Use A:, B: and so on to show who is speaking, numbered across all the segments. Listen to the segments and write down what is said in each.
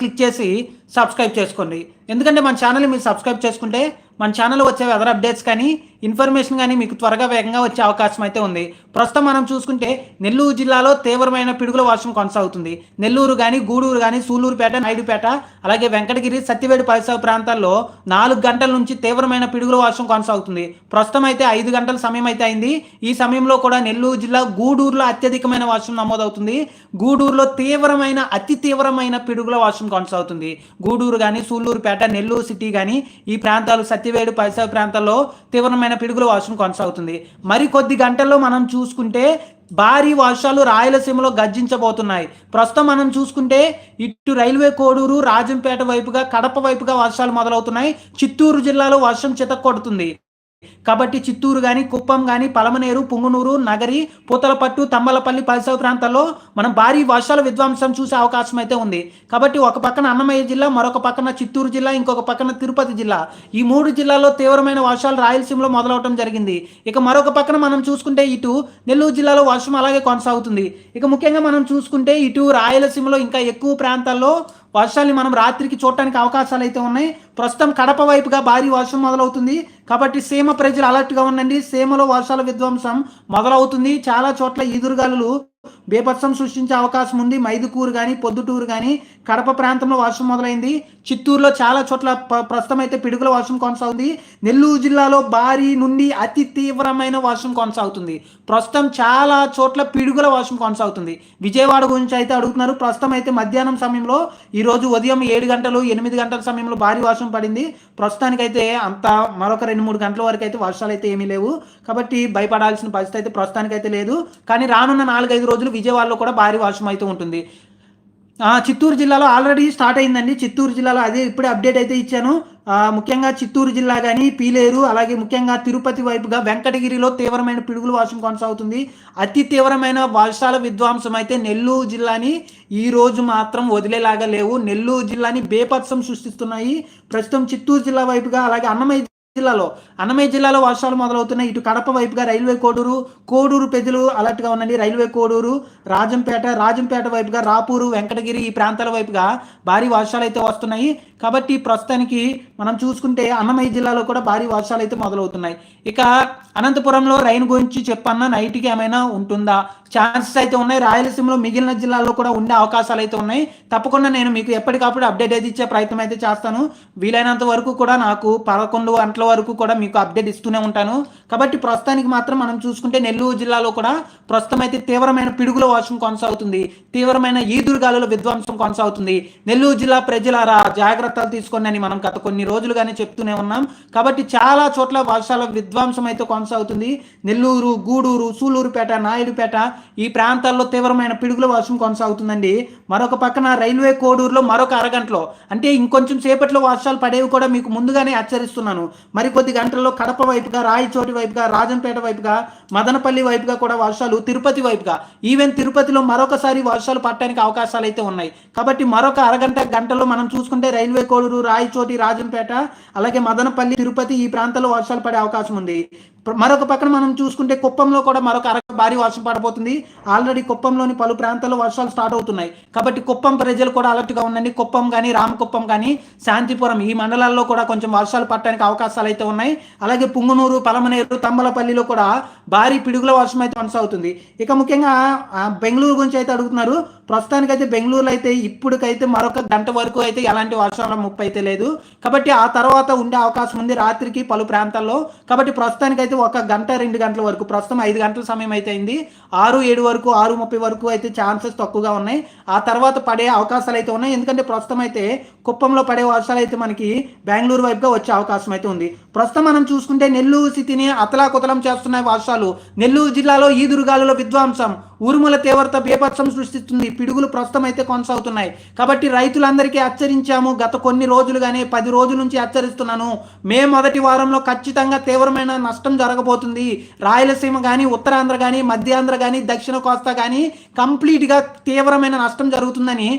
A: Click చేసి subscribe చేసుకోండి. ఎందుకంటే మన ఛానల్ని మీరు సబ్స్క్రైబ్ చేసుకుంటే మన ఛానల్లో వచ్చే వెదర్ అప్డేట్స్ కానీ ఇన్ఫర్మేషన్ కానీ మీకు త్వరగా వేగంగా వచ్చే అవకాశం అయితే ఉంది. ప్రస్తుతం మనం చూసుకుంటే నెల్లూరు జిల్లాలో తీవ్రమైన పిడుగుల వర్షం కొనసాగుతుంది. నెల్లూరు కానీ గూడూరు కానీ సూలూరుపేట నాయుడుపేట అలాగే వెంకటగిరి సత్యవేడి పరిసర ప్రాంతాల్లో నాలుగు గంటల నుంచి తీవ్రమైన పిడుగుల వర్షం కొనసాగుతుంది. ప్రస్తుతం అయితే ఐదు గంటల సమయం అయితే అయింది. ఈ సమయంలో కూడా నెల్లూరు జిల్లా గూడూరులో అత్యధికమైన వర్షం నమోదవుతుంది. గూడూరులో తీవ్రమైన అతి తీవ్రమైన పిడుగుల వర్షం కొనసాగుతుంది. గూడూరు కానీ సూళ్ళూరుపేట నెల్లూరు సిటీ కానీ ఈ ప్రాంతాలు సత్యవేడు పరిసర ప్రాంతాల్లో తీవ్రమైన పిడుగుల వర్షం కొనసాగుతుంది. మరి కొద్ది గంటల్లో మనం చూసుకుంటే భారీ వర్షాలు రాయలసీమలో గర్జించబోతున్నాయి. ప్రస్తుతం మనం చూసుకుంటే ఇటు రైల్వే కోడూరు రాజంపేట వైపుగా కడప వైపుగా వర్షాలు మొదలవుతున్నాయి. చిత్తూరు జిల్లాలో వర్షం చితక్కొడుతుంది. కాబట్టి చిత్తూరు కానీ కుప్పం కానీ పలమనేరు పుంగునూరు నగరి పూతలపట్టు తమ్మలపల్లి పరిసర ప్రాంతాల్లో మనం భారీ వర్షాల విధ్వంసం చూసే అవకాశం అయితే ఉంది. కాబట్టి ఒక పక్కన అన్నమయ్య జిల్లా మరొక పక్కన చిత్తూరు జిల్లా ఇంకొక పక్కన తిరుపతి జిల్లా. ఈ మూడు జిల్లాల్లో తీవ్రమైన వర్షాలు రాయలసీమలో మొదలవటం జరిగింది. ఇక మరొక పక్కన మనం చూసుకుంటే ఇటు నెల్లూరు జిల్లాలో వర్షం అలాగే కొనసాగుతుంది. ఇక ముఖ్యంగా మనం చూసుకుంటే ఇటు రాయలసీమలో ఇంకా ఎక్కువ ప్రాంతాల్లో వర్షాన్ని మనం రాత్రికి చూడటానికి అవకాశాలు అయితే ఉన్నాయి. ప్రస్తుతం కడప వైపుగా భారీ వర్షం మొదలవుతుంది. కాబట్టి సీమ ప్రజలు అలర్ట్గా ఉండండి. సీమలో వర్షాల విధ్వంసం మొదలవుతుంది. చాలా చోట్ల ఈదురుగాలు బేపత్సం సృష్టించే అవకాశం ఉంది. మైదుకూరు కానీ పొద్దుటూరు కానీ కడప ప్రాంతంలో వర్షం మొదలైంది. చిత్తూరులో చాలా చోట్ల ప్రస్తుతం అయితే పిడుగుల వర్షం కొనసాగుతుంది. నెల్లూరు జిల్లాలో భారీ నుండి అతి తీవ్రమైన వర్షం కొనసాగుతుంది. ప్రస్తుతం చాలా చోట్ల పిడుగుల వర్షం కొనసాగుతుంది. విజయవాడ గురించి అయితే అడుగుతున్నారు. ప్రస్తుతం అయితే మధ్యాహ్నం సమయంలో ఈరోజు ఉదయం ఏడు గంటలు ఎనిమిది గంటల సమయంలో భారీ వర్షం పడింది. ప్రస్తుతానికైతే అంత మరొక రెండు మూడు గంటల వరకు అయితే వర్షాలు అయితే ఏమీ లేవు. కాబట్టి భయపడాల్సిన పరిస్థితి అయితే ప్రస్తుతానికైతే లేదు. కానీ రానున్న నాలుగైదు రోజులు విజయవాడలో కూడా భారీ వర్షం అయితే ఉంటుంది. చిత్తూరు జిల్లాలో ఆల్రెడీ స్టార్ట్ అయిందండి. చిత్తూరు జిల్లాలో అదే ఇప్పుడే అప్డేట్ అయితే ఇచ్చాను. ముఖ్యంగా చిత్తూరు జిల్లా కానీ పీలేరు అలాగే ముఖ్యంగా తిరుపతి వైపుగా వెంకటగిరిలో తీవ్రమైన పిడుగులు వర్షం కొనసాగుతుంది. అతి తీవ్రమైన వర్షాల విధ్వంసం అయితే నెల్లూరు జిల్లాని ఈ రోజు మాత్రం వదిలేలాగా లేవు. నెల్లూరు జిల్లాని బేపత్సం సృష్టిస్తున్నాయి. ప్రస్తుతం చిత్తూరు జిల్లా వైపుగా అలాగే అన్నమయ్య జిల్లాలో అన్నమయ్య జిల్లాలో వర్షాలు మొదలవుతున్నాయి. ఇటు కడప వైపుగా రైల్వే కోడూరు కోడూరు ప్రజలు అలర్ట్గా ఉండండి రైల్వే కోడూరు రాజంపేట రాజంపేట వైపుగా రాపూరు వెంకటగిరి ఈ ప్రాంతాల వైపుగా భారీ వర్షాలు అయితే వస్తున్నాయి. కాబట్టి ప్రస్తుతానికి మనం చూసుకుంటే అన్నమయ్య జిల్లాలో కూడా భారీ వర్షాలు అయితే మొదలవుతున్నాయి. ఇక అనంతపురంలో రైన్ గురించి చెప్పన్న నైట్కి ఏమైనా ఉంటుందా? ఛాన్సెస్ అయితే ఉన్నాయి. రాయలసీమలో మిగిలిన జిల్లాల్లో కూడా ఉండే అవకాశాలు అయితే ఉన్నాయి. తప్పకుండా నేను మీకు ఎప్పటికప్పుడు అప్డేట్ అయితే ఇచ్చే ప్రయత్నం అయితే చేస్తాను. వీలైనంత వరకు కూడా నాకు పదకొండు గంటల వరకు కూడా మీకు అప్డేట్ ఇస్తూనే ఉంటాను. కాబట్టి ప్రస్తుతానికి మాత్రం మనం చూసుకుంటే నెల్లూరు జిల్లాలో కూడా ప్రస్తుతం అయితే తీవ్రమైన పిడుగుల వర్షం కొనసాగుతుంది. తీవ్రమైన ఈదురుగాలుల విధ్వంసం కొనసాగుతుంది. నెల్లూరు జిల్లా ప్రజలారా జాగ్రత్తలు తీసుకోండి అని మనం గత కొన్ని రోజులుగానే చెప్తూనే ఉన్నాం. కాబట్టి చాలా చోట్ల వర్షాల విధ్వంసం అయితే కొనసాగుతుంది. నెల్లూరు గూడూరు సూలూరుపేట నాయుడుపేట ఈ ప్రాంతాల్లో తీవ్రమైన పిడుగుల వర్షం కొనసాగుతుందండి. మరొక పక్కన రైల్వే కోడూరులో మరొక అరగంటలో అంటే ఇంకొంచెం సేపట్లో వర్షాలు పడేవి కూడా మీకు ముందుగానే హెచ్చరిస్తున్నాను. మరికొద్ది గంటల్లో కడప వైపుగా రాయచోటి వైపుగా రాజంపేట వైపుగా మదనపల్లి వైపుగా కూడా వర్షాలు తిరుపతి వైపుగా. ఈవెన్ తిరుపతిలో మరొకసారి వర్షాలు పట్టడానికి అవకాశాలు అయితే ఉన్నాయి. కాబట్టి మరొక అరగంట గంటలో మనం చూసుకుంటే రైల్వే కోడూరు రాయచోటి రాజంపేట అలాగే మదనపల్లి తిరుపతి ఈ ప్రాంతాల్లో వర్షాలు పడే అవకాశం ఉంది. మరొక పక్కన మనం చూసుకుంటే కుప్పంలో కూడా మరొక అరక భారీ వర్షం పడబోతుంది. ఆల్రెడీ కుప్పంలోని పలు ప్రాంతాల్లో వర్షాలు స్టార్ట్ అవుతున్నాయి. కాబట్టి కుప్పం ప్రజలు కూడా అలర్ట్గా ఉండండి. కుప్పం కానీ రామకుప్పం కానీ శాంతిపురం ఈ మండలాల్లో కూడా కొంచెం వర్షాలు పట్టడానికి అవకాశాలు అయితే ఉన్నాయి. అలాగే పుంగునూరు పలమనేరు తమ్మలపల్లిలో కూడా భారీ పిడుగుల వర్షం అయితే కొనసాగుతుంది. ఇక ముఖ్యంగా ఆ, బెంగళూరు గురించి అయితే అడుగుతున్నారు. ప్రస్తుతానికైతే బెంగళూరులో అయితే ఇప్పటికైతే మరొక గంట వరకు అయితే ఎలాంటి వర్షాల ముప్పు అయితే లేదు. కాబట్టి ఆ తర్వాత ఉండే అవకాశం ఉంది రాత్రికి పలు ప్రాంతాల్లో. కాబట్టి ప్రస్తుతానికైతే ఒక గంట రెండు గంటల వరకు. ప్రస్తుతం ఐదు గంటల సమయం అయితే అయింది. ఆరు ఏడు వరకు ఆరు ముప్పై వరకు అయితే ఛాన్సెస్ తక్కువగా ఉన్నాయి. ఆ తర్వాత పడే అవకాశాలు అయితే ఉన్నాయి. ఎందుకంటే ప్రస్తుతం అయితే కుప్పంలో పడే వర్షాలు అయితే మనకి బెంగళూరు వైపుగా వచ్చే అవకాశం అయితే ఉంది. ప్రస్తుతం మనం చూసుకుంటే నెల్లూరు సిటీని అతలాకుతలం చేస్తున్నాయి వర్షాలు. నెల్లూరు జిల్లాలో ఈదురుగాలుల విధ్వంసం. ఉరుముల తీవ్రత బీభత్సం సృష్టిస్తుంది. పిడుగులు ప్రస్తుతం అయితే కొనసాగుతున్నాయి. కాబట్టి రైతులందరికీ హెచ్చరించాము. గత కొన్ని రోజులుగానే పది రోజుల నుంచి హెచ్చరిస్తున్నాను. మే మొదటి వారంలో ఖచ్చితంగా తీవ్రమైన నష్టం జరగబోతుంది. రాయలసీమ కానీ ఉత్తరాంధ్ర కానీ మధ్యాంధ్ర కానీ దక్షిణ కోస్తా కానీ కంప్లీట్గా తీవ్రమైన నష్టం జరుగుతుందని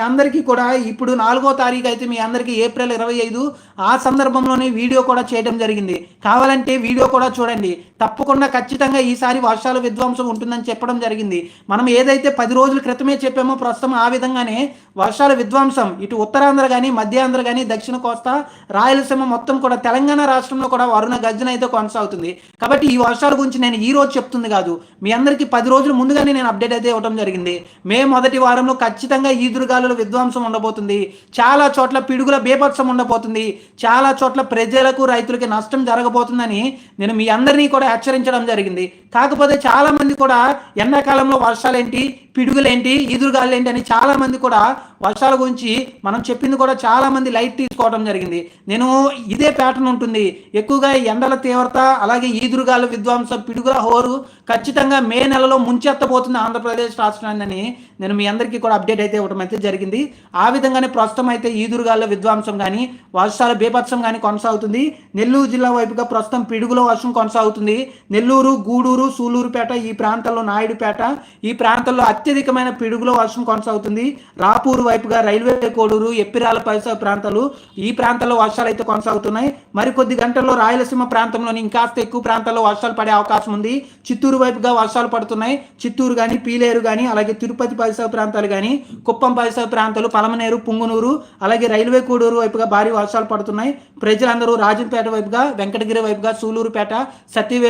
A: అందరికీ కూడా ఇప్పుడు నాలుగో తారీఖు అయితే మీ అందరికీ ఏప్రిల్ ఇరవై ఐదు ఆ సందర్భంలోనే వీడియో కూడా చేయడం జరిగింది. కావాలంటే వీడియో కూడా చూడండి. తప్పకుండా ఖచ్చితంగా ఈసారి వర్షాల విధ్వంసం ఉంటుందని చెప్పడం జరిగింది. మనం ఏదైతే పది రోజుల క్రితమే చెప్పామో ప్రస్తుతం ఆ విధంగానే వర్షాల విధ్వంసం ఇటు ఉత్తరాంధ్ర కానీ మధ్యాంధ్ర కానీ దక్షిణ కోస్తా రాయలసీమ మొత్తం కూడా తెలంగాణ రాష్ట్రంలో కూడా వరుణ గర్జన అయితే కొనసాగుతుంది. కాబట్టి ఈ వర్షాల గురించి నేను ఈ రోజు చెప్తుంది కాదు. మీ అందరికీ పది రోజులు ముందుగానే నేను అప్డేట్ అయితే ఇవ్వడం జరిగింది. మే మొదటి వారంలో ఖచ్చితంగా ఈదురుగాలుల విధ్వంసం ఉండబోతుంది. చాలా చోట్ల పిడుగుల బేపత్సం ఉండబోతుంది. చాలా చోట్ల ప్రజలకు రైతులకి నష్టం జరగబోతుందని నేను మీ అందరినీ కూడా హెచ్చరించడం జరిగింది. కాకపోతే చాలా మంది కూడా ఎండాకాలంలో వర్షాలేంటి పిడుగులేంటి ఈదురుగాలు ఏంటి అని చాలా మంది కూడా వర్షాల గురించి మనం చెప్పింది కూడా చాలా మంది లైట్ తీసుకోవడం జరిగింది. నేను ఇదే ప్యాటర్న్ ఉంటుంది. ఎక్కువగా ఎండల తీవ్రత అలాగే ఈదురుగాలు విధ్వంసం పిడుగుల హోరు ఖచ్చితంగా మే నెలలో ముంచెత్తబోతుంది ఆంధ్రప్రదేశ్ రాష్ట్రాన్ని నేను మీ అందరికీ కూడా అప్డేట్ అయితే ఇవ్వడం అయితే జరిగింది. ఆ విధంగానే ప్రస్తుతం అయితే ఈదురుగాల విధ్వంసం కానీ వర్షాల బీభత్సం కానీ కొనసాగుతుంది. నెల్లూరు జిల్లా వైపుగా ప్రస్తుతం పిడుగుల వర్షం కొనసాగుతుంది. నెల్లూరు గూడూరు సూలూరుపేట ఈ ప్రాంతాల్లో నాయుడుపేట ఈ ప్రాంతాల్లో అత్యధికమైన పిడుగుల వర్షం కొనసాగుతుంది. రాపూరు వైపుగా రైల్వే కోడూరు ఎప్పిరాల పరిసర ప్రాంతాలు ఈ ప్రాంతాల్లో వర్షాలు అయితే కొనసాగుతున్నాయి. మరికొద్ది గంటల్లో రాయలసీమ ప్రాంతంలోని ఇంకాస్త ఎక్కువ ప్రాంతాల్లో వర్షాలు పడే అవకాశం ఉంది. చిత్తూరు వైపుగా వర్షాలు పడుతున్నాయి. చిత్తూరు కానీ పీలేరు కానీ అలాగే తిరుపతి పరిసర ప్రాంతాలు కానీ కుప్పం పరిసర ప్రాంతాలు పలమనేరు పుంగునూరు అలాగే రైల్వే కోడూరు వైపుగా భారీ వర్షాలు పడుతున్నాయి. ప్రజలందరూ రాజంపేట వైపుగా వెంకటగిరి వైపుగా సూలూరుపేట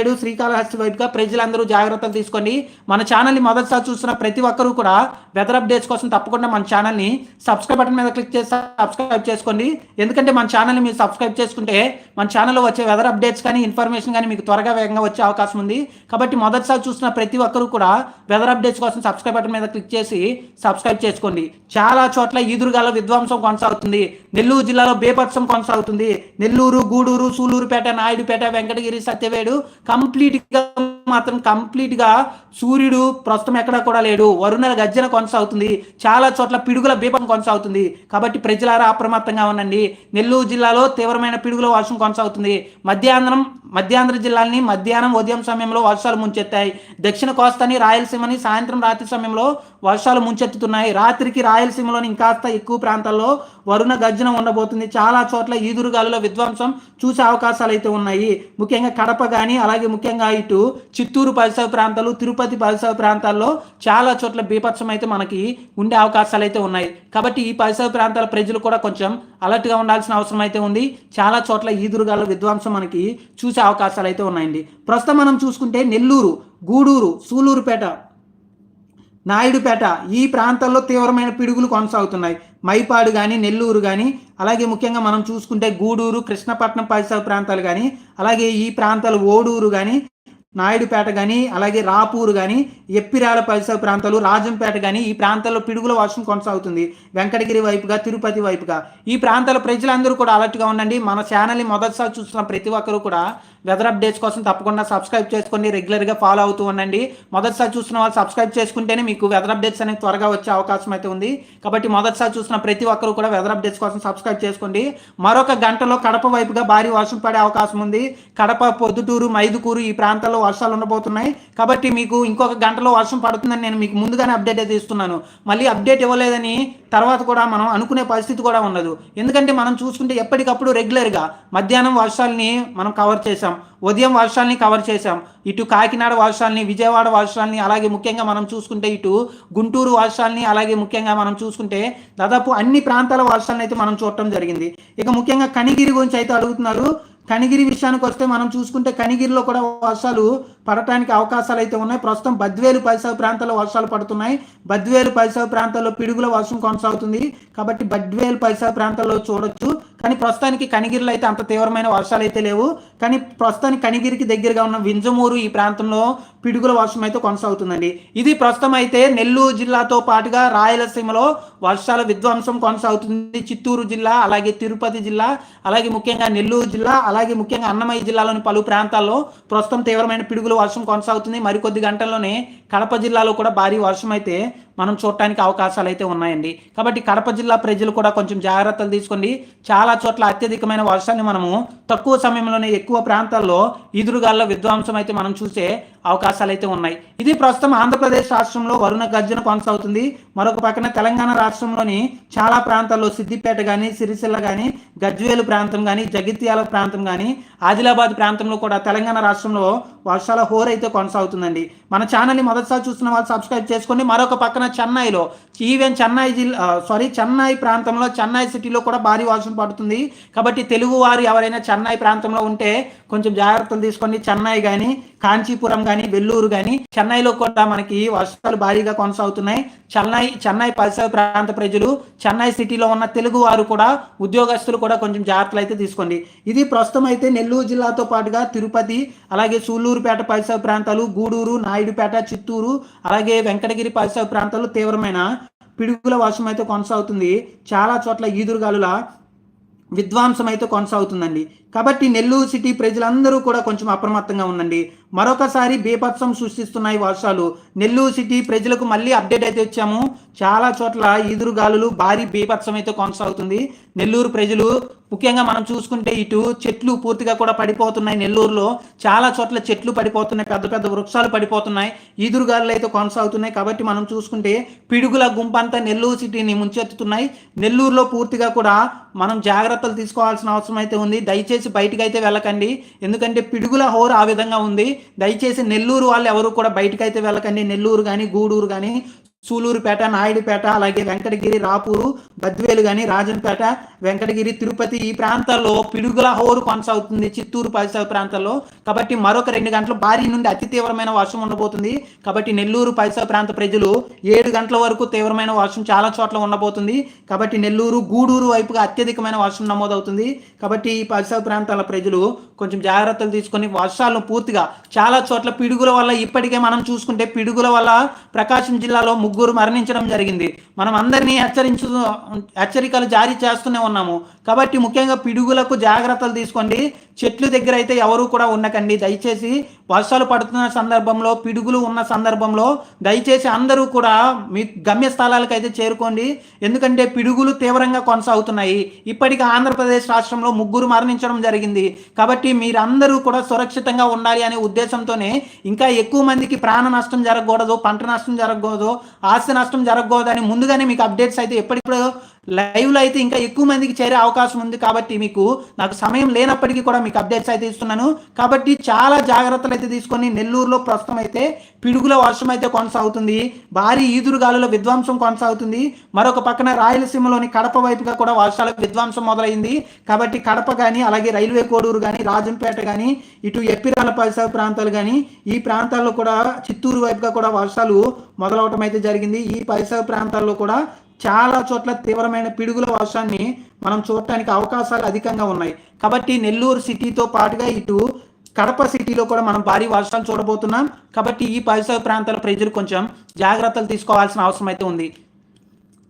A: సత్యవేడు శ్రీకాళహస్తి వైపుగా ప్రజలందరూ జాగ్రత్తలు తీసుకోండి మన ఛానల్ని మొదటిసారి చూస్తున్న ప్రతి ఒక్కరూ కూడా వెదర్ అప్డేట్స్ కోసం తప్పకుండా మన ఛానల్ని సబ్స్క్రైబ్ బటన్ మీద క్లిక్ చేసి సబ్స్క్రైబ్ చేసుకోండి. ఎందుకంటే మన ఛానల్ని మీరు సబ్స్క్రైబ్ చేసుకుంటే మన ఛానల్లో వచ్చే వెదర్ అప్డేట్స్ కానీ ఇన్ఫర్మేషన్ కానీ మీకు త్వరగా వేగంగా వచ్చే అవకాశం ఉంది. కాబట్టి మొదటిసారి చూసిన ప్రతి ఒక్కరూ కూడా వెదర్ అప్డేట్స్ కోసం సబ్స్క్రైబ్ బటన్ మీద క్లిక్ చేసి సబ్స్క్రైబ్ చేసుకోండి. చాలా చోట్ల ఈదురుగాల విధ్వంసం కొనసాగుతుంది. నెల్లూరు జిల్లాలో బేపత్సం కొనసాగుతుంది. నెల్లూరు గూడూరు సూలూరుపేట నాయుడుపేట వెంకటగిరి సత్యవేడు కంప్లీట్గా మాత్రం కంప్లీట్గా సూర్యుడు ప్రస్తుతం ఎక్కడా కూడా లేడు. వరుణల గర్జన కొనసాగుతుంది. చాలా చోట్ల పిడుగుల బీపం కొనసాగుతుంది. కాబట్టి ప్రజలారా అప్రమత్తంగా ఉండండి. నెల్లూరు జిల్లాలో తీవ్రమైన పిడుగుల వర్షం కొనసాగుతుంది. మధ్యాహ్నం మధ్యాంధ్ర జిల్లాల్ని మధ్యాహ్నం ఉదయం సమయంలో వర్షాలు ముంచెత్తాయి. దక్షిణ కోస్తాని రాయలసీమని సాయంత్రం రాత్రి సమయంలో వర్షాలు ముంచెత్తుతున్నాయి. రాత్రికి రాయలసీమలోని ఇంకాస్త ఎక్కువ ప్రాంతాల్లో వరుణ గర్జన ఉండబోతుంది. చాలా చోట్ల ఈదురుగాలిలో విధ్వంసం చూసే అవకాశాలు అయితే ఉన్నాయి. ముఖ్యంగా కడప కానీ అలాగే ముఖ్యంగా ఇటు చిత్తూరు పరిసర ప్రాంతాలు తిరుపతి పరిసర ప్రాంతాల్లో చాలా చోట్ల బీపత్సం అయితే మనకి ఉండే అవకాశాలు అయితే ఉన్నాయి. కాబట్టి ఈ పరిసర ప్రాంతాల ప్రజలు కూడా కొంచెం అలర్ట్గా ఉండాల్సిన అవసరం అయితే ఉంది. చాలా చోట్ల ఈదురుగాలు విధ్వంసం మనకి చూసే అవకాశాలు అయితే ఉన్నాయండి. ప్రస్తుతం మనం చూసుకుంటే నెల్లూరు గూడూరు సూలూరుపేట నాయుడుపేట ఈ ప్రాంతాల్లో తీవ్రమైన పిడుగులు కొనసాగుతున్నాయి. మైపాడు కానీ నెల్లూరు కానీ అలాగే ముఖ్యంగా మనం చూసుకుంటే గూడూరు కృష్ణపట్నం పరిసర ప్రాంతాలు కానీ అలాగే ఈ ప్రాంతాలు ఓడూరు కానీ నాయుడుపేట కానీ అలాగే రాపూరు కానీ ఎప్పిరాల పరిసర ప్రాంతాలు రాజంపేట కానీ ఈ ప్రాంతాల్లో పిడుగుల వర్షం కొనసాగుతుంది. వెంకటగిరి వైపుగా తిరుపతి వైపుగా. ఈ ప్రాంతాల ప్రజలందరూ కూడా అలర్ట్గా ఉండండి. మన ఛానల్ని మొదటిసారి చూస్తున్న ప్రతి ఒక్కరూ కూడా వెదర్ అప్డేట్స్ కోసం తప్పకుండా సబ్స్క్రైబ్ చేసుకోండి రెగ్యులర్గా ఫాలో అవుతూ ఉండండి. మొదటిసారి చూసిన వాళ్ళు సబ్స్క్రైబ్ చేసుకుంటేనే మీకు వెదర్ అప్డేట్స్ అనేవి త్వరగా వచ్చే అవకాశం అయితే ఉంది. కాబట్టి మొదటిసారి చూసిన ప్రతి ఒక్కరు కూడా వెదర్ అప్డేట్స్ కోసం సబ్స్క్రైబ్ చేసుకోండి. మరొక గంటలో కడప వైపుగా భారీ వర్షం పడే అవకాశం ఉంది. కడప పొద్దుటూరు మైదుకూరు ఈ ప్రాంతాల్లో వర్షాలు ఉండబోతున్నాయి. కాబట్టి మీకు ఇంకొక గంటలో వర్షం పడుతుందని నేను మీకు ముందుగానే అప్డేట్ అయితే ఇస్తున్నాను. మళ్ళీ అప్డేట్ ఇవ్వలేదని తర్వాత కూడా మనం అనుకునే పరిస్థితి కూడా ఉండదు. ఎందుకంటే మనం చూసుకుంటే ఎప్పటికప్పుడు రెగ్యులర్గా మధ్యాహ్నం వర్షాలని మనం కవర్ చేసాం ఉదయం వర్షాలని కవర్ చేశాం. ఇటు కాకినాడ వర్షాలని విజయవాడ వర్షాలని అలాగే ముఖ్యంగా మనం చూసుకుంటే ఇటు గుంటూరు వర్షాలని అలాగే ముఖ్యంగా మనం చూసుకుంటే దాదాపు అన్ని ప్రాంతాల వర్షాలను అయితే మనం చూడటం జరిగింది. ఇక ముఖ్యంగా కనిగిరి గురించి అయితే అడుగుతున్నారు. కనిగిరి విషయానికి వస్తే మనం చూసుకుంటే కనిగిరిలో కూడా వర్షాలు పడటానికి అవకాశాలు అయితే ఉన్నాయి. ప్రస్తుతం బద్వేలు పరిసర ప్రాంతాల్లో వర్షాలు పడుతున్నాయి. బద్వేలు పరిసర ప్రాంతాల్లో పిడుగుల వర్షం కొనసాగుతుంది. కాబట్టి బద్వేలు పరిసర ప్రాంతాల్లో చూడొచ్చు. కానీ ప్రస్తుతానికి కనిగిరిలో అయితే అంత తీవ్రమైన వర్షాలు అయితే లేవు. కానీ ప్రస్తుతానికి కనిగిరికి దగ్గరగా ఉన్న వింజమూరు ఈ ప్రాంతంలో పిడుగుల వర్షం అయితే కొనసాగుతుందండి. ఇది ప్రస్తుతం అయితే నెల్లూరు జిల్లాతో పాటుగా రాయలసీమలో వర్షాల విధ్వంసం కొనసాగుతుంది. చిత్తూరు జిల్లా అలాగే తిరుపతి జిల్లా అలాగే ముఖ్యంగా నెల్లూరు జిల్లా అలాగే ముఖ్యంగా అన్నమయ్య జిల్లాలోని పలు ప్రాంతాల్లో ప్రస్తుతం తీవ్రమైన పిడుగుల వర్షం కొనసాగుతుంది. మరికొద్ది గంటల్లోనే కడప జిల్లాలో కూడా భారీ వర్షం అయితే మనం చూడటానికి అవకాశాలు అయితే ఉన్నాయండి. కాబట్టి కడప జిల్లా ప్రజలు కూడా కొంచెం జాగ్రత్తలు తీసుకోండి. చాలా చోట్ల అత్యధికమైన వర్షాన్ని మనము తక్కువ సమయంలోనే ఎక్కువ ప్రాంతాల్లో ఈదురుగాల్లో విధ్వంసం అయితే మనం చూసే అవకాశాలు అయితే ఉన్నాయి. ఇది ప్రస్తుతం ఆంధ్రప్రదేశ్ రాష్ట్రంలో వరుణ గర్జన కొనసాగుతుంది. మరొక పక్కన తెలంగాణ రాష్ట్రంలోని చాలా ప్రాంతాల్లో సిద్దిపేట కానీ సిరిసిల్ల కానీ గజ్వేలు ప్రాంతం కానీ జగిత్యాల ప్రాంతం కానీ ఆదిలాబాద్ ప్రాంతంలో కూడా తెలంగాణ రాష్ట్రంలో వర్షాల హోర్ అయితే కొనసాగుతుందండి. మన ఛానల్ని మొదటిసారి చూస్తున్న వాళ్ళు సబ్స్క్రైబ్ చేసుకోండి. మరొక పక్కన చెన్నైలో ఈవెన్ చెన్నై జిల్లా సారీ చెన్నై ప్రాంతంలో చెన్నై సిటీలో కూడా భారీ వర్షం పడుతుంది. కాబట్టి తెలుగు వారు ఎవరైనా చెన్నై ప్రాంతంలో ఉంటే కొంచెం జాగ్రత్తలు తీసుకోండి చెన్నై కానీ కాంచీపురం కానీ వెల్లూరు కానీ చెన్నైలో కూడా మనకి వర్షాలు భారీగా కొనసాగుతున్నాయి. చెన్నై చెన్నై పరిసర ప్రాంత ప్రజలు చెన్నై సిటీలో ఉన్న తెలుగు వారు కూడా ఉద్యోగస్తులు కూడా కొంచెం జాగ్రత్తలు అయితే తీసుకోండి. ఇది ప్రస్తుతం అయితే నెల్లూరు జిల్లాతో పాటుగా తిరుపతి అలాగే సూళ్ళూరుపేట పరిసర ప్రాంతాలు గూడూరు నాయుడుపేట చిత్తూరు అలాగే వెంకటగిరి పరిసర ప్రాంతాలు తీవ్రమైన పిడుగుల వర్షం అయితే కొనసాగుతుంది. చాలా చోట్ల ఈదురుగాలుల విధ్వంసం అయితే కొనసాగుతుందండి. కాబట్టి నెల్లూరు సిటీ ప్రజలందరూ కూడా కొంచెం అప్రమత్తంగా ఉండండి. మరొకసారి బీభత్సం సృష్టిస్తున్నాయి వర్షాలు. నెల్లూరు సిటీ ప్రజలకు మళ్ళీ అప్డేట్ అయితే వచ్చాము చాలా చోట్ల ఈదురుగాలులు భారీ బీభత్సం అయితే కొనసాగుతుంది. నెల్లూరు ప్రజలు ముఖ్యంగా మనం చూసుకుంటే ఇటు చెట్లు పూర్తిగా కూడా పడిపోతున్నాయి నెల్లూరులో. చాలా చోట్ల చెట్లు పడిపోతున్నాయి పెద్ద పెద్ద వృక్షాలు పడిపోతున్నాయి. ఈదురుగాలు అయితే కొనసాగుతున్నాయి. కాబట్టి మనం చూసుకుంటే పిడుగుల గుంపంతా నెల్లూరు సిటీని ముంచెత్తుతున్నాయి. నెల్లూరులో పూర్తిగా కూడా మనం జాగ్రత్తలు తీసుకోవాల్సిన అవసరం అయితే ఉంది. దయచేసి బయటికి అయితే వెళ్ళకండి. ఎందుకంటే పిడుగుల హోర్ ఆ విధంగా ఉంది. దయచేసి నెల్లూరు వాళ్ళు ఎవరు కూడా బయటికి అయితే వెళ్ళకండి. నెల్లూరు కానీ గూడూరు కానీ సూలూరుపేట నాయుడుపేట అలాగే వెంకటగిరి రాపూరు బద్వేలు కానీ రాజంపేట వెంకటగిరి తిరుపతి ఈ ప్రాంతాల్లో పిడుగుల హోరు కొనసాగుతుంది. చిత్తూరు పరిసర ప్రాంతాల్లో. కాబట్టి మరొక రెండు గంటలు భారీ నుండి అతి తీవ్రమైన వర్షం ఉండబోతుంది. కాబట్టి నెల్లూరు పరిసర ప్రాంత ప్రజలు ఏడు గంటల వరకు తీవ్రమైన వర్షం చాలా చోట్ల ఉండబోతుంది. కాబట్టి నెల్లూరు గూడూరు వైపుగా అత్యధికమైన వర్షం నమోదవుతుంది. కాబట్టి ఈ పరిసర ప్రాంతాల ప్రజలు కొంచెం జాగ్రత్తలు తీసుకొని వర్షాలను పూర్తిగా చాలా చోట్ల పిడుగుల వల్ల ఇప్పటికే మనం చూసుకుంటే పిడుగుల వల్ల ప్రకాశం జిల్లాలో ముగ్గురు మరణించడం జరిగింది. మనం అందరినీ హెచ్చరించు హెచ్చరికలు జారీ చేస్తూనే ఉన్నాము. కాబట్టి ముఖ్యంగా పిడుగులకు జాగ్రత్తలు తీసుకోండి. చెట్లు దగ్గర అయితే ఎవరు కూడా ఉండకండి. దయచేసి వర్షాలు పడుతున్న సందర్భంలో పిడుగులు ఉన్న సందర్భంలో దయచేసి అందరూ కూడా మీ గమ్యస్థలాలకు అయితే చేరుకోండి. ఎందుకంటే పిడుగులు తీవ్రంగా కొనసాగుతున్నాయి. ఇప్పటికి ఆంధ్రప్రదేశ్ రాష్ట్రంలో ముగ్గురు మరణించడం జరిగింది. కాబట్టి మీరందరూ కూడా సురక్షితంగా ఉండాలి అనే ఉద్దేశంతోనే ఇంకా ఎక్కువ మందికి ప్రాణ నష్టం జరగకూడదు పంట నష్టం జరగకూడదు ఆస్తి నష్టం జరగకూడదు అని ముందుగానే మీకు అప్డేట్స్ అయితే ఎప్పటికప్పుడు లైవ్లో అయితే ఇంకా ఎక్కువ మందికి చేరే అవకాశం ఉంది కాబట్టి మీకు నాకు సమయం లేనప్పటికీ కూడా మీకు అప్డేట్స్ అయితే ఇస్తున్నాను. కాబట్టి చాలా జాగ్రత్తలు అయితే తీసుకొని నెల్లూరులో ప్రస్తుతం అయితే పిడుగుల వర్షం అయితే కొనసాగుతుంది. భారీ ఈదురుగాలుల విధ్వంసం కొనసాగుతుంది. మరొక పక్కన రాయలసీమలోని కడప వైపుగా కూడా వర్షాల విధ్వంసం మొదలైంది. కాబట్టి కడప కానీ అలాగే రైల్వే కోడూరు కానీ రాజంపేట కానీ ఇటు ఎప్పిరాల పరిసర ప్రాంతాలు కానీ ఈ ప్రాంతాల్లో కూడా చిత్తూరు వైపుగా కూడా వర్షాలు మొదలవటం అయితే జరిగింది. ఈ పరిసర ప్రాంతాల్లో కూడా చాలా చోట్ల తీవ్రమైన పిడుగుల వర్షాన్ని మనం చూడటానికి అవకాశాలు అధికంగా ఉన్నాయి. కాబట్టి నెల్లూరు సిటీతో పాటుగా ఇటు కడప సిటీలో కూడా మనం భారీ వర్షాలు చూడబోతున్నాం. కాబట్టి ఈ పరిసర ప్రాంతాల ప్రజలు కొంచెం జాగ్రత్తలు తీసుకోవాల్సిన అవసరం అయితే ఉంది.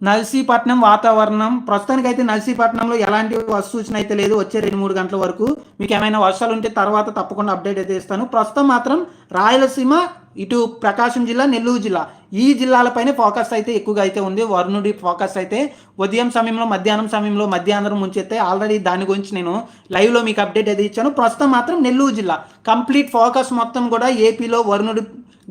A: నర్సీపట్నం వాతావరణం ప్రస్తుతానికి అయితే నర్సీపట్నంలో ఎలాంటి వస్తు సూచన అయితే లేదు. వచ్చే రెండు మూడు గంటల వరకు మీకు ఏమైనా వర్షాలు ఉంటే తర్వాత తప్పకుండా అప్డేట్ అయితే ఇస్తాను. ప్రస్తుతం మాత్రం రాయలసీమ ఇటు ప్రకాశం జిల్లా నెల్లూరు జిల్లా. ఈ జిల్లాలపైనే ఫోకస్ అయితే ఎక్కువగా అయితే ఉంది. వరుణుడి ఫోకస్ అయితే ఉదయం సమయంలో మధ్యాహ్నం సమయంలో మధ్యాహ్నం ముంచెత్తే ఆల్రెడీ దాని గురించి నేను లైవ్లో మీకు అప్డేట్ అయితే ఇచ్చాను. ప్రస్తుతం మాత్రం నెల్లూరు జిల్లా. కంప్లీట్ ఫోకస్ మొత్తం కూడా ఏపీలో వరుణుడి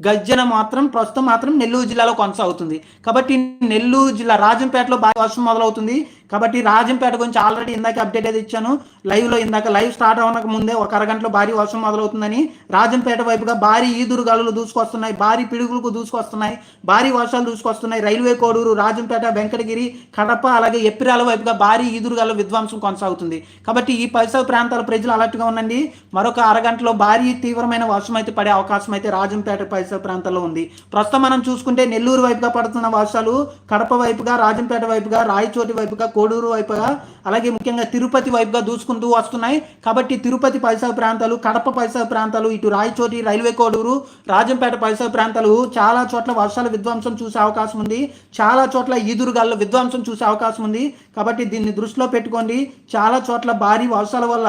A: గర్జన మాత్రం ప్రస్తుతం మాత్రం నెల్లూరు జిల్లాలో కొనసాగుతుంది. కాబట్టి నెల్లూరు జిల్లా రాజంపేటలో బాగా వర్షం మొదలవుతుంది. కాబట్టి రాజంపేట గురించి ఆల్రెడీ ఇందాక అప్డేట్ అయితే ఇచ్చాను. లైవ్లో ఇందాక లైవ్ స్టార్ట్ అవ్వక ముందే ఒక అరగంటలో భారీ వర్షం మొదలవుతుందని రాజంపేట వైపుగా భారీ ఈదురు గాలులు దూసుకొస్తున్నాయి భారీ పిడుగులకు దూసుకొస్తున్నాయి భారీ వర్షాలు దూసుకొస్తున్నాయి. రైల్వే కోడూరు రాజంపేట వెంకటగిరి కడప అలాగే ఎప్పిరాల వైపుగా భారీ ఈదురుగాల విధ్వంసం కొనసాగుతుంది. కాబట్టి ఈ పరిసర ప్రాంతాల ప్రజలు అలర్ట్గా ఉండండి. మరొక అరగంటలో భారీ తీవ్రమైన వర్షం అయితే పడే అవకాశం అయితే రాజంపేట పరిసర ప్రాంతాల్లో ఉంది. ప్రస్తుతం మనం చూసుకుంటే నెల్లూరు వైపుగా పడుతున్న వర్షాలు కడప వైపుగా రాజంపేట వైపుగా రాయచోటి వైపుగా కోడూరు వైపుగా అలాగే ముఖ్యంగా తిరుపతి వైపుగా దూసుకుంటూ వస్తున్నాయి. కాబట్టి తిరుపతి పరిసర ప్రాంతాలు కడప పరిసర ప్రాంతాలు ఇటు రాయచోటి రైల్వే కోడూరు రాజంపేట పరిసర ప్రాంతాలు చాలా చోట్ల వర్షాల విధ్వంసం చూసే అవకాశం ఉంది. చాలా చోట్ల ఈదురుగాల్లో విధ్వంసం చూసే అవకాశం ఉంది. కాబట్టి దీన్ని దృష్టిలో పెట్టుకోండి. చాలా చోట్ల భారీ వర్షాల వల్ల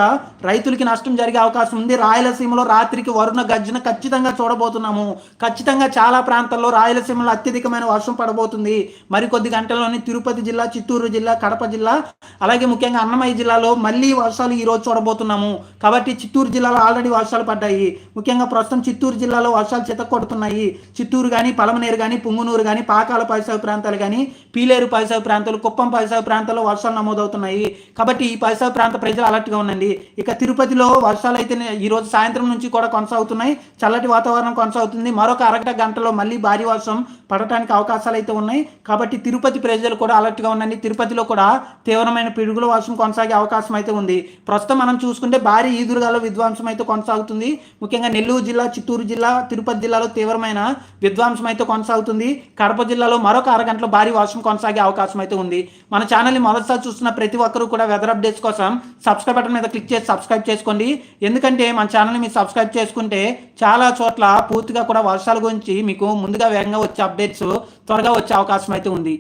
A: రైతులకి నష్టం జరిగే అవకాశం ఉంది. రాయలసీమలో రాత్రికి వరుణ గర్జన ఖచ్చితంగా చూడబోతున్నాము. ఖచ్చితంగా చాలా ప్రాంతాల్లో రాయలసీమలో అత్యధికమైన వర్షం పడబోతుంది. మరికొద్ది గంటల్లోనే తిరుపతి జిల్లా చిత్తూరు జిల్లా కడప కడప జిల్లా అలాగే ముఖ్యంగా అన్నమయ్య జిల్లాలో మళ్ళీ వర్షాలు ఈ రోజు చూడబోతున్నాము. కాబట్టి చిత్తూరు జిల్లాలో ఆల్రెడీ వర్షాలు పడ్డాయి. ముఖ్యంగా ప్రస్తుతం చిత్తూరు జిల్లాలో వర్షాలు చితక్కొడుతున్నాయి చిత్తూరు కానీ పలమనేరు కానీ పుంగునూరు కానీ పాకాల పరిసర ప్రాంతాలు కానీ పీలేరు పరిసర ప్రాంతాలు కుప్పం పరిసర ప్రాంతాల్లో వర్షాలు నమోదవుతున్నాయి. కాబట్టి ఈ పరిసర ప్రాంత ప్రజలు అలర్ట్గా ఉండండి. ఇక తిరుపతిలో వర్షాలు అయితే ఈ రోజు సాయంత్రం నుంచి కూడా కొనసాగుతున్నాయి. చల్లటి వాతావరణం కొనసాగుతుంది. మరొక అరగంట గంటలో మళ్ళీ భారీ వర్షం పడటానికి అవకాశాలు అయితే ఉన్నాయి. కాబట్టి తిరుపతి ప్రజలు కూడా అలర్ట్గా ఉండండి. తిరుపతిలో కూడా తీవ్రమైన పిడుగుల వర్షం కొనసాగే అవకాశం అయితే ఉంది. ప్రస్తుతం మనం చూసుకుంటే భారీ ఈదురుగాల విధ్వంసం అయితే కొనసాగుతుంది. ముఖ్యంగా నెల్లూరు జిల్లా చిత్తూరు జిల్లా తిరుపతి జిల్లాలో తీవ్రమైన విధ్వంసం అయితే కొనసాగుతుంది. కడప జిల్లాలో మరొక అరగంటలో భారీ వర్షం కొనసాగే అవకాశం అయితే ఉంది. మన ఛానల్ని మొదటిసారి చూస్తున్న ప్రతి ఒక్కరూ కూడా వెదర్ అప్డేట్స్ కోసం సబ్స్క్రైబ్ బటన్ మీద క్లిక్ చేసి సబ్స్క్రైబ్ చేసుకోండి. ఎందుకంటే మన ఛానల్ని మీరు సబ్స్క్రైబ్ చేసుకుంటే చాలా చోట్ల పూర్తిగా కూడా వర్షాల గురించి మీకు ముందుగా వేగంగా వచ్చే అప్డేట్స్ త్వరగా వచ్చే అవకాశం అయితే ఉంది.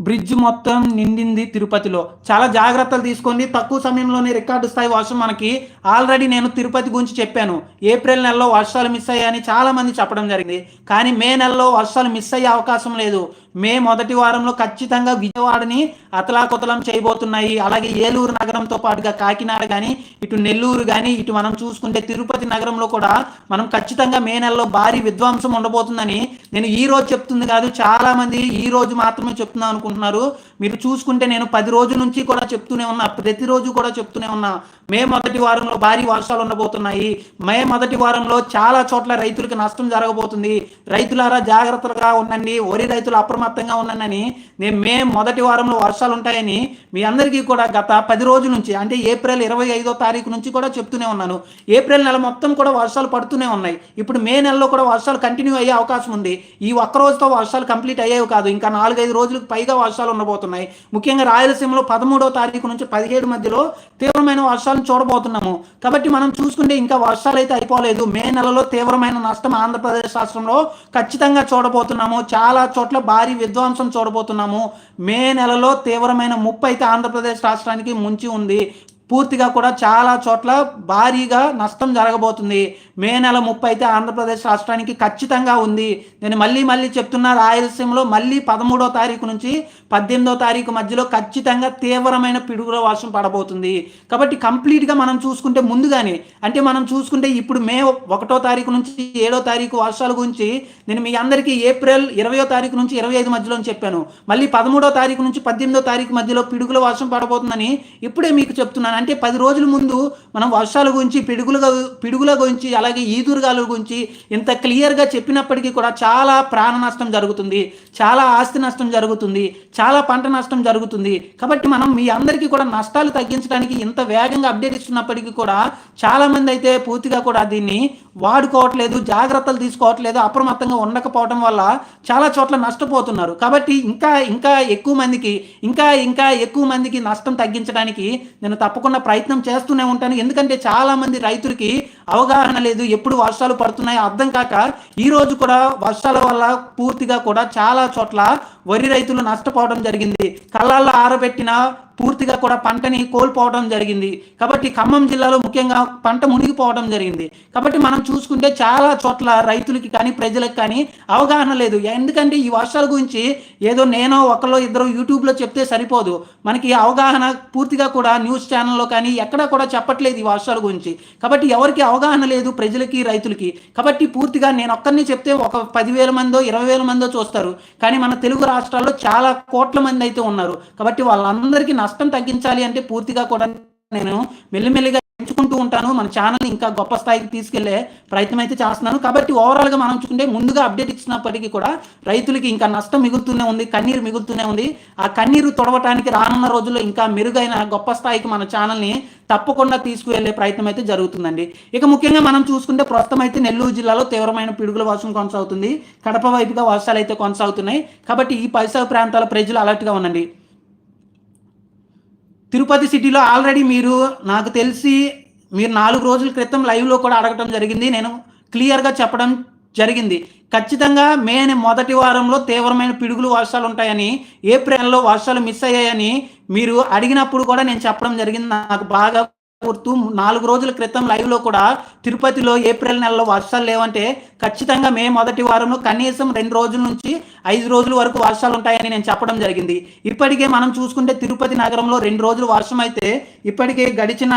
A: బ్రిడ్జ్ మొత్తం నిండింది తిరుపతిలో. చాలా జాగ్రత్తలు తీసుకోండి. తక్కువ సమయంలోనే రికార్డు స్థాయి వర్షం మనకి ఆల్రెడీ నేను తిరుపతి గురించి చెప్పాను. ఏప్రిల్ నెలలో వర్షాలు మిస్ అయ్యాయని చాలామంది చెప్పడం జరిగింది. కానీ మే నెలలో వర్షాలు మిస్ అయ్యే అవకాశం లేదు. మే మొదటి వారంలో ఖచ్చితంగా విజయవాడని అతలాకుతలం చేయబోతున్నాయి. అలాగే ఏలూరు నగరంతో పాటుగా కాకినాడ కానీ ఇటు నెల్లూరు కానీ ఇటు మనం చూసుకుంటే తిరుపతి నగరంలో కూడా మనం ఖచ్చితంగా మే నెలలో భారీ విధ్వంసం ఉండబోతుందని నేను ఈ రోజు చెప్తుంది కాదు చాలామంది ఈ రోజు మాత్రమే చెప్తున్నాను అనుకుంటున్నారు. మీరు చూసుకుంటే నేను పది రోజుల నుంచి కూడా చెప్తూనే ఉన్నా ప్రతిరోజు కూడా చెప్తూనే ఉన్నా మే మొదటి వారంలో భారీ వర్షాలు ఉండబోతున్నాయి. మే మొదటి వారంలో చాలా చోట్ల రైతులకు నష్టం జరగబోతుంది. రైతులారా జాగ్రత్తగా ఉండండి. వరి రైతులు అప్రమత్తంగా ఉండండి నేను మే మొదటి వారంలో వర్షాలు ఉంటాయని మీ అందరికీ కూడా గత పది రోజుల నుంచి అంటే ఏప్రిల్ ఇరవై ఐదో తారీఖు నుంచి కూడా చెప్తూనే ఉన్నాను. ఏప్రిల్ నెల మొత్తం కూడా వర్షాలు పడుతూనే ఉన్నాయి. ఇప్పుడు మే నెలలో కూడా వర్షాలు కంటిన్యూ అయ్యే అవకాశం ఉంది. ఈ ఒక్క రోజుతో వర్షాలు కంప్లీట్ అయ్యేవి కాదు. ఇంకా నాలుగైదు రోజులకు పైగా వర్షాలు ఉండబోతున్నాయి. ముఖ్యంగా రాయలసీమలో పదమూడో తారీఖు నుంచి పదిహేడు మధ్యలో తీవ్రమైన వర్షాలను చూడబోతున్నాము. కాబట్టి మనం చూసుకుంటే ఇంకా వర్షాలు అయితే అయిపోలేదు. మే నెలలో తీవ్రమైన నష్టం ఆంధ్రప్రదేశ్ రాష్ట్రంలో ఖచ్చితంగా చూడబోతున్నాము. చాలా చోట్ల భారీ విధ్వంసం చూడబోతున్నాము. మే నెలలో తీవ్రమైన ముప్పు అయితే ఆంధ్రప్రదేశ్ రాష్ట్రానికి ముంచి ఉంది. పూర్తిగా కూడా చాలా చోట్ల భారీగా నష్టం జరగబోతుంది. మే నెల ముప్పై అయితే ఆంధ్రప్రదేశ్ రాష్ట్రానికి ఖచ్చితంగా ఉంది. నేను మళ్ళీ మళ్ళీ చెప్తున్నా రాయలసీమలో మళ్ళీ పదమూడో తారీఖు నుంచి పద్దెనిమిదో తారీఖు మధ్యలో ఖచ్చితంగా తీవ్రమైన పిడుగుల వర్షం పడబోతుంది. కాబట్టి కంప్లీట్గా మనం చూసుకుంటే ముందుగానే అంటే మనం చూసుకుంటే ఇప్పుడు మే ఒకటో తారీఖు నుంచి ఏడో తారీఖు వర్షాల గురించి నేను మీ అందరికీ ఏప్రిల్ ఇరవయో తారీఖు నుంచి ఇరవై ఐదు మధ్యలో చెప్పాను. మళ్ళీ పదమూడో తారీఖు నుంచి పద్దెనిమిదో తారీఖు మధ్యలో పిడుగుల వర్షం పడబోతుందని ఇప్పుడే మీకు చెప్తున్నాను. అంటే పది రోజుల ముందు మనం వర్షాల గురించి పిడుగుల పిడుగుల గురించి అలాగే ఈదురుగాల గురించి ఇంత క్లియర్గా చెప్పినప్పటికీ కూడా చాలా ప్రాణ నష్టం జరుగుతుంది చాలా ఆస్తి నష్టం జరుగుతుంది చాలా పంట నష్టం జరుగుతుంది. కాబట్టి మనం మీ అందరికీ కూడా నష్టాలు తగ్గించడానికి ఇంత వేగంగా అప్డేట్ ఇస్తున్నప్పటికీ కూడా చాలా మంది అయితే పూర్తిగా కూడా దీన్ని వాడుకోవట్లేదు జాగ్రత్తలు తీసుకోవట్లేదు అప్రమత్తంగా ఉండకపోవడం వల్ల చాలా చోట్ల నష్టపోతున్నారు. కాబట్టి ఇంకా ఇంకా ఎక్కువ మందికి ఇంకా ఇంకా ఎక్కువ మందికి నష్టం తగ్గించడానికి నేను తప్పకుండా ప్రయత్నం చేస్తూనే ఉంటాను. ఎందుకంటే చాలామంది రైతులకి అవగాహన లేదు ఎప్పుడు వర్షాలు పడుతున్నాయో అర్థం కాక ఈ రోజు కూడా వర్షాల వల్ల పూర్తిగా కూడా చాలా చోట్ల వరి రైతులు నష్టపోవడం జరిగింది. కళ్ళల్లో ఆరబెట్టిన పూర్తిగా కూడా పంటని కోల్పోవడం జరిగింది. కాబట్టి ఖమ్మం జిల్లాలో ముఖ్యంగా పంట మునిగిపోవడం జరిగింది. కాబట్టి మనం చూసుకుంటే చాలా చోట్ల రైతులకి కానీ ప్రజలకు కానీ అవగాహన లేదు. ఎందుకంటే ఈ వర్షాల గురించి ఏదో నేనో ఒకళ్ళు ఇద్దరు యూట్యూబ్లో చెప్తే సరిపోదు. మనకి అవగాహన పూర్తిగా కూడా న్యూస్ ఛానల్లో కానీ ఎక్కడా కూడా చెప్పట్లేదు ఈ వర్షాల గురించి. కాబట్టి ఎవరికి అవగాహన లేదు ప్రజలకి రైతులకి. కాబట్టి పూర్తిగా నేను ఒక్కరిని చెప్తే ఒక పదివేల మందో ఇరవై వేల మందో చూస్తారు. కానీ మన తెలుగు రాష్ట్రాల్లో చాలా కోట్ల మంది అయితే ఉన్నారు. కాబట్టి వాళ్ళందరికీ నష్టం తగ్గించాలి అంటే పూర్తిగా కూడా నేను మెల్లిమెల్లిగా పెంచుకుంటూ ఉంటాను. మన ఛానల్ ఇంకా గొప్ప స్థాయికి తీసుకెళ్ళే ప్రయత్నం అయితే చేస్తున్నాను. కాబట్టి ఓవరాల్గా మనం చూసుకుంటే ముందుగా అప్డేట్ ఇచ్చినప్పటికీ కూడా రైతులకి ఇంకా నష్టం మిగులుతూనే ఉంది కన్నీరు మిగులుతూనే ఉంది. ఆ కన్నీరు తొడవటానికి రానున్న రోజుల్లో ఇంకా మెరుగైన గొప్ప స్థాయికి మన ఛానల్ని తప్పకుండా తీసుకువెళ్ళే ప్రయత్నం అయితే జరుగుతుందండి. ఇక ముఖ్యంగా మనం చూసుకుంటే ప్రస్తుతం అయితే నెల్లూరు జిల్లాలో తీవ్రమైన పిడుగుల వర్షం కొనసాగుతుంది. కడప వైపుగా వర్షాలు అయితే కొనసాగుతున్నాయి. కాబట్టి ఈ పరిసర ప్రాంతాల ప్రజలు అలర్ట్గా ఉండండి. తిరుపతి సిటీలో ఆల్రెడీ మీరు నాకు తెలిసి మీరు నాలుగు రోజుల క్రితం లైవ్లో కూడా అడగటం జరిగింది. నేను క్లియర్గా చెప్పడం జరిగింది. ఖచ్చితంగా మే మొదటి వారంలో తీవ్రమైన పిడుగులు వర్షాలు ఉంటాయని ఏప్రిల్లో వర్షాలు మిస్ అయ్యాయని మీరు అడిగినప్పుడు కూడా నేను చెప్పడం జరిగింది. నాకు బాగా కోరుతూ నాలుగు రోజుల క్రితం లైవ్లో కూడా తిరుపతిలో ఏప్రిల్ నెలలో వర్షాలు లేవంటే ఖచ్చితంగా మే మొదటి వారంలో కనీసం రెండు రోజుల నుంచి ఐదు రోజుల వరకు వర్షాలు ఉంటాయని నేను చెప్పడం జరిగింది. ఇప్పటికే మనం చూసుకుంటే తిరుపతి నగరంలో రెండు రోజులు వర్షం అయితే ఇప్పటికే గడిచిన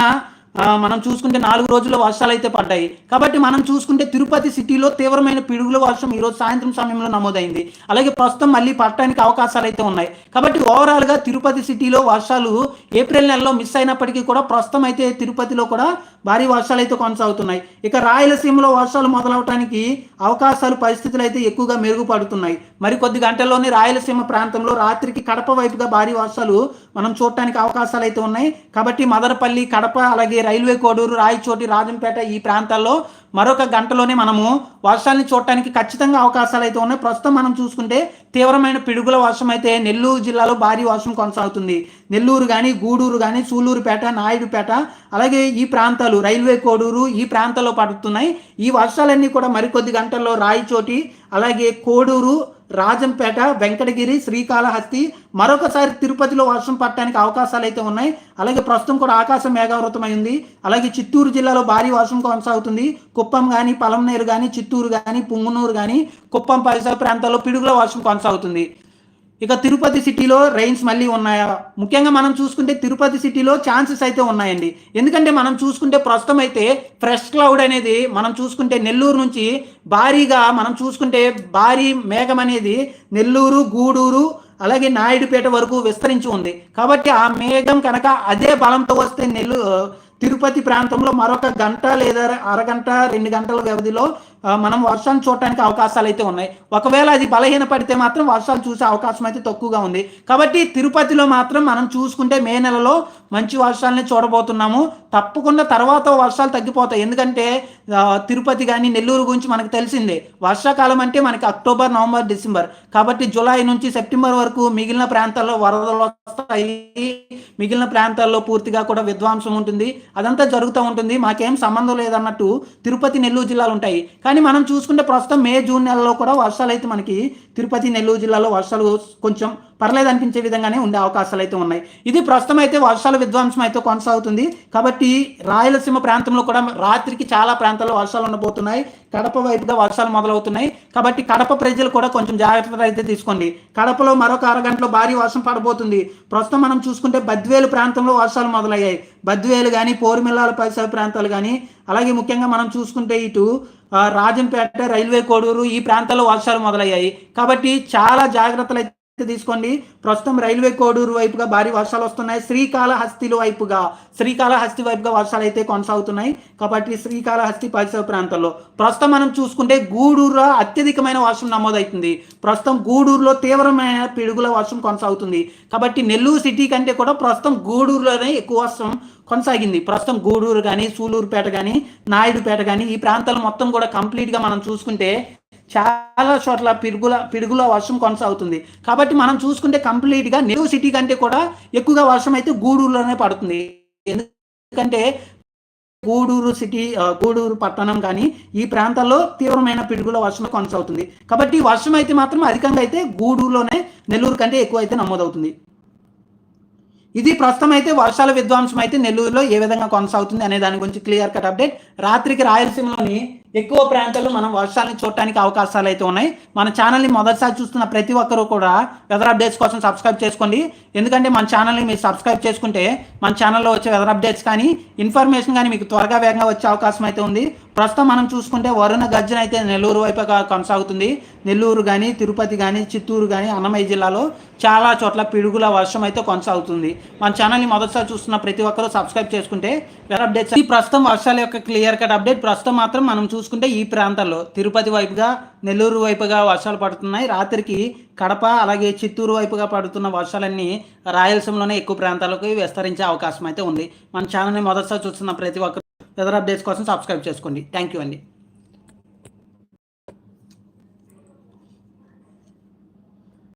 A: మనం చూసుకుంటే నాలుగు రోజుల్లో వర్షాలు అయితే పడ్డాయి. కాబట్టి మనం చూసుకుంటే తిరుపతి సిటీలో తీవ్రమైన పిడుగుల వర్షం ఈరోజు సాయంత్రం సమయంలో నమోదైంది. అలాగే ప్రస్తుతం మళ్ళీ పట్టడానికి అవకాశాలు అయితే ఉన్నాయి. కాబట్టి ఓవరాల్గా తిరుపతి సిటీలో వర్షాలు ఏప్రిల్ నెలలో మిస్ అయినప్పటికీ కూడా ప్రస్తుతం అయితే తిరుపతిలో కూడా భారీ వర్షాలు అయితే కొనసాగుతున్నాయి. ఇక రాయలసీమలో వర్షాలు మొదలవటానికి అవకాశాలు పరిస్థితులు అయితే ఎక్కువగా మెరుగుపడుతున్నాయి. మరి కొద్ది గంటల్లోనే రాయలసీమ ప్రాంతంలో రాత్రికి కడప వైపుగా భారీ వర్షాలు మనం చూడటానికి అవకాశాలు అయితే ఉన్నాయి. కాబట్టి మదనపల్లి కడప అలాగే రైల్వే కోడూరు రాయచోటి రాజంపేట ఈ ప్రాంతాల్లో మరొక గంటలోనే మనము వర్షాన్ని చూడటానికి ఖచ్చితంగా అవకాశాలు అయితే ఉన్నాయి. ప్రస్తుతం మనం చూసుకుంటే తీవ్రమైన పిడుగుల వర్షం అయితే నెల్లూరు జిల్లాలో భారీ వర్షం కొనసాగుతుంది. నెల్లూరు కానీ గూడూరు కానీ సూలూరుపేట నాయుడుపేట అలాగే ఈ ప్రాంతాలు రైల్వే కోడూరు ఈ ప్రాంతాల్లో పడుతున్నాయి. ఈ వర్షాలన్నీ కూడా మరికొద్ది గంటల్లో రాయచోటి అలాగే కోడూరు రాజంపేట వెంకటగిరి శ్రీకాళహస్తి మరొకసారి తిరుపతిలో వర్షం పడటానికి అవకాశాలు అయితే ఉన్నాయి. అలాగే ప్రస్తుతం కూడా ఆకాశం మేఘావృతమై ఉంది అలాగే చిత్తూరు జిల్లాలో భారీ వర్షం కొనసాగుతుంది. కుప్పం కానీ పలంనేరు కానీ చిత్తూరు కానీ పుంగునూరు కానీ కుప్పం పరిసర ప్రాంతాల్లో పిడుగుల వర్షం కొనసాగుతుంది. ఇక తిరుపతి సిటీలో రైన్స్ మళ్ళీ ఉన్నాయా? ముఖ్యంగా మనం చూసుకుంటే తిరుపతి సిటీలో ఛాన్సెస్ అయితే ఉన్నాయండి. ఎందుకంటే మనం చూసుకుంటే ప్రస్తుతం అయితే ఫ్రెష్ క్లౌడ్ అనేది మనం చూసుకుంటే నెల్లూరు నుంచి భారీగా మనం చూసుకుంటే భారీ మేఘం అనేది నెల్లూరు గూడూరు అలాగే నాయుడుపేట వరకు విస్తరించి ఉంది. కాబట్టి ఆ మేఘం కనుక అదే బలంతో వస్తే నెల్లూరు తిరుపతి ప్రాంతంలో మరొక గంట లేదా అరగంట రెండు గంటల వ్యవధిలో మనం వర్షాన్ని చూడటానికి అవకాశాలు అయితే ఉన్నాయి. ఒకవేళ అది బలహీన పడితే మాత్రం వర్షాలు చూసే అవకాశం అయితే తక్కువగా ఉంది. కాబట్టి తిరుపతిలో మాత్రం మనం చూసుకుంటే మే నెలలో మంచి వర్షాలని చూడబోతున్నాము. తప్పకుండా తర్వాత వర్షాలు తగ్గిపోతాయి. ఎందుకంటే తిరుపతి కానీ నెల్లూరు గురించి మనకు తెలిసిందే. వర్షాకాలం అంటే మనకి అక్టోబర్ నవంబర్ డిసెంబర్. కాబట్టి జూలై నుంచి సెప్టెంబర్ వరకు మిగిలిన ప్రాంతాల్లో వరదలు వస్తాయి. మిగిలిన ప్రాంతాల్లో పూర్తిగా కూడా విధ్వంసం ఉంటుంది. అదంతా జరుగుతూ ఉంటుంది. మాకేం సంబంధం లేదన్నట్టు తిరుపతి నెల్లూరు జిల్లాలు ఉంటాయి. కానీ మనం చూసుకుంటే ప్రస్తుతం మే జూన్ నెలలో కూడా వర్షాలు అయితే మనకి తిరుపతి నెల్లూరు జిల్లాలో వర్షాలు కొంచెం పర్లేదు అనిపించే విధంగానే ఉండే అవకాశాలు అయితే ఉన్నాయి. ఇది ప్రస్తుతం అయితే వర్షాల విధ్వంసం అయితే కొనసాగుతుంది. కాబట్టి రాయలసీమ ప్రాంతంలో కూడా రాత్రికి చాలా ప్రాంతాల్లో వర్షాలు ఉండబోతున్నాయి. కడప వైపుగా వర్షాలు మొదలవుతున్నాయి. కాబట్టి కడప ప్రజలు కూడా కొంచెం జాగ్రత్తలు అయితే తీసుకోండి. కడపలో మరొక అరగంటలో భారీ వర్షం పడబోతుంది. ప్రస్తుతం మనం చూసుకుంటే బద్వేలు ప్రాంతంలో వర్షాలు మొదలయ్యాయి. బద్వేలు కానీ పోరుమిల్లాల పరిసర ప్రాంతాలు కానీ అలాగే ముఖ్యంగా మనం చూసుకుంటే ఇటు రాజంపేట రైల్వే కోడూరు ఈ ప్రాంతాల్లో వర్షాలు మొదలయ్యాయి. కాబట్టి చాలా జాగ్రత్తలు అయితే తీసుకోండి. ప్రస్తుతం రైల్వే కోడూరు వైపుగా భారీ వర్షాలు వస్తున్నాయి. శ్రీకాళహస్తిలో వైపుగా శ్రీకాళహస్తి వైపుగా వర్షాలు అయితే కొనసాగుతున్నాయి. కాబట్టి శ్రీకాళహస్తి పరిసర ప్రాంతాల్లో ప్రస్తుతం మనం చూసుకుంటే గూడూరులో అత్యధికమైన వర్షం నమోదవుతుంది. ప్రస్తుతం గూడూరులో తీవ్రమైన పిడుగుల వర్షం కొనసాగుతుంది. కాబట్టి నెల్లూరు సిటీ కంటే కూడా ప్రస్తుతం గూడూరులోనే ఎక్కువ వర్షం కొనసాగింది. ప్రస్తుతం గూడూరు కానీ సూలూరుపేట కానీ నాయుడుపేట కానీ ఈ ప్రాంతాలు మొత్తం కూడా కంప్లీట్గా మనం చూసుకుంటే చాలా చోట్ల పిడుగుల పిడుగుల వర్షం కొనసాగుతుంది. కాబట్టి మనం చూసుకుంటే కంప్లీట్గా నెల్లూరు సిటీ కంటే కూడా ఎక్కువగా వర్షం అయితే గూడూరులోనే పడుతుంది. ఎందుకంటే గూడూరు సిటీ గూడూరు పట్టణం కానీ ఈ ప్రాంతాల్లో తీవ్రమైన పిడుగుల వర్షం కొనసాగుతుంది. కాబట్టి వర్షం అయితే మాత్రం అధికంగా అయితే గూడూరులోనే నెల్లూరు కంటే ఎక్కువ అయితే నమోదవుతుంది. ఇది ప్రస్తుతం అయితే వర్షాల విధ్వంసం అయితే నెల్లూరులో ఏ విధంగా కొనసాగుతుంది అనే దాని గురించి క్లియర్ కట్ అప్డేట్. రాత్రికి రాయలసీమలోని ఎక్కువ ప్రాంతాల్లో మనం వర్షాలను చూడటానికి అవకాశాలు అయితే ఉన్నాయి. మన ఛానల్ని మొదటిసారి చూస్తున్న ప్రతి ఒక్కరూ కూడా వెదర్ అప్డేట్స్ కోసం సబ్స్క్రైబ్ చేసుకోండి. ఎందుకంటే మన ఛానల్ని మీరు సబ్స్క్రైబ్ చేసుకుంటే మన ఛానల్లో వచ్చే వెదర్ అప్డేట్స్ కానీ ఇన్ఫర్మేషన్ కానీ మీకు త్వరగా వేగంగా వచ్చే అవకాశం అయితే ఉంది. ప్రస్తుతం మనం చూసుకుంటే వరుణ గర్జన అయితే నెల్లూరు వైపు కొనసాగుతుంది. నెల్లూరు కానీ తిరుపతి కానీ చిత్తూరు కానీ అన్నమయ్య జిల్లాలో చాలా చోట్ల పిడుగుల వర్షం అయితే కొనసాగుతుంది. మన ఛానల్ని మొదటిసారి చూస్తున్న ప్రతి ఒక్కరూ సబ్స్క్రైబ్ చేసుకుంటే వెదర్ అప్డేట్స్ ఈ ప్రస్తుతం వర్షాల యొక్క క్లియర్ కట్ అప్డేట్ ప్రస్తుతం మాత్రం మనం చూసుకుంటే ఈ ప్రాంతాల్లో తిరుపతి వైపుగా నెల్లూరు వైపుగా వర్షాలు పడుతున్నాయి. రాత్రికి కడప అలాగే చిత్తూరు వైపుగా పడుతున్న వర్షాలన్నీ రాయలసీమలోనే ఎక్కువ ప్రాంతాలకు విస్తరించే అవకాశం అయితే ఉంది. మన ఛానల్ని మొదటిసారి చూస్తున్న ప్రతి ఒక్కరు వెదర్ అప్డేట్స్ కోసం సబ్స్క్రైబ్ చేసుకోండి. థ్యాంక్ యూ అండి.